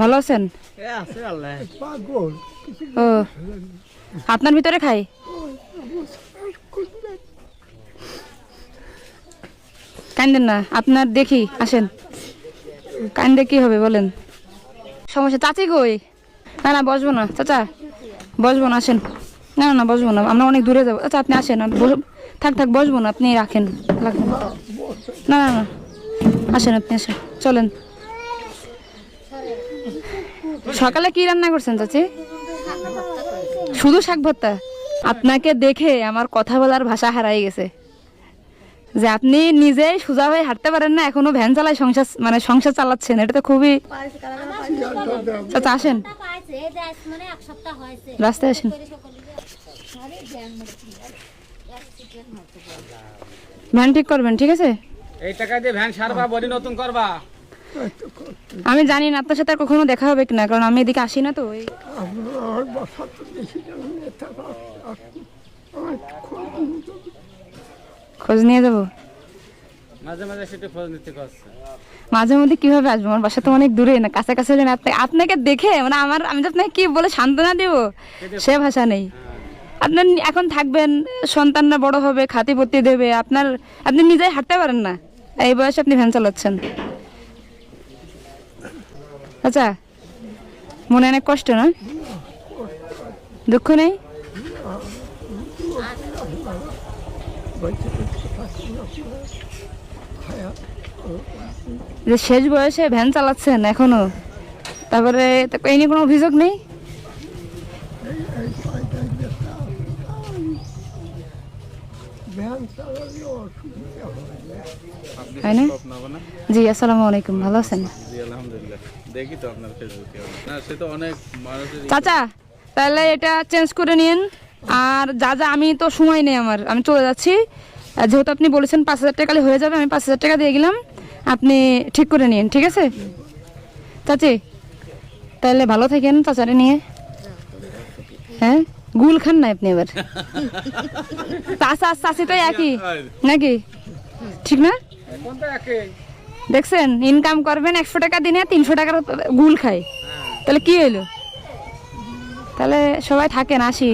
ভালো আছেন? ও আপনার ভিতরে খাই? কান্দেন না আপনার দেখি আসেন। কান্দে কি হবে বলেন। সমস্যা চাচি কই? না না বসবো না চাচা। বসবো না আসেন। না না না বসবো না আমরা অনেক দূরে যাব। আচ্ছা আপনি আসেন থাক থাক বসবো না আপনি রাখেন। লাগবে। না না না না আসেন আপনি আসেন চলেন। সকালে কি রান্না করছেন চাচি? শুধু শাক ভর্তা? আপনাকে দেখে আমার কথা বলার ভাষা হারাই গেছে। যে আপনি নিজেই সোজা হয়ে হাঁটতে পারেন না, এখনও ভ্যান চালায় সংসার মানে সংসার চালাচ্ছেন, এটা তো খুবই আসেন। রাস্তায় আসেন। ভ্যান ঠিক করবেন, ঠিক আছে? এই টাকা দিয়ে ভ্যান সারবা, বডি নতুন করবা। আমি জানি না আপনার সাথে আর কখনো দেখা হবে কিনা কারণ আমি এদিকে আসি না তো। ওই খোঁজ নিয়ে যাব। মাঝে মধ্যে কীভাবে আসব? আমার বাসা তো অনেক দূরে না কাছাকাছি হলে আপনাকে দেখে মানে আমার আমি তো আপনাকে কি বলে সান্ত্বনা দেব? সে ভাষা নেই। আপনার এখন থাকবেন সন্তানরা বড় হবে খাতি পত্তি দেবে আপনার আপনি নিজেই হাঁটতে পারেন না। এই বয়সে আপনি ভ্যান চালাচ্ছেন। আচ্ছা মনে অনেক কষ্ট, না? দুঃখ নেই? যে শেষ বয়সে ভ্যান চালাচ্ছেন এখনও, তারপরে এই নিয়ে কোনো অভিযোগ নেই? ভ্যান চালালে অসুবিধা হয় তাই না? জি আসসালামু আলাইকুম। ভালো আছেন? জি আলহামদুলিল্লাহ। দেখি তো আপনার ফেসবুকে না সে তো অনেক মানুষের চাচা তাহলে এটা চেঞ্জ করে নিন আর যা যা আমি তো সময় নেই আমার। আমি চলে যাচ্ছি। যেহেতু আপনি বলেছেন পাঁচ হাজার টাকা হয়ে যাবে আমি পাঁচ হাজার টাকা দিয়ে গেলাম। আপনি ঠিক করে নিন ঠিক আছে? চাচি তাহলে ভালো থাকেন চাচারে নিয়ে। হ্যাঁ? গুল খান না আপনি এবার তাসা চাচি তো একই। নাকি? ঠিক না? দেখছেন? ইনকাম করবেন একশো টাকা দিনে, তিনশো টাকার গুল খায়। তাহলে কি হইল? তাহলে সবাই থাকেন, আসি।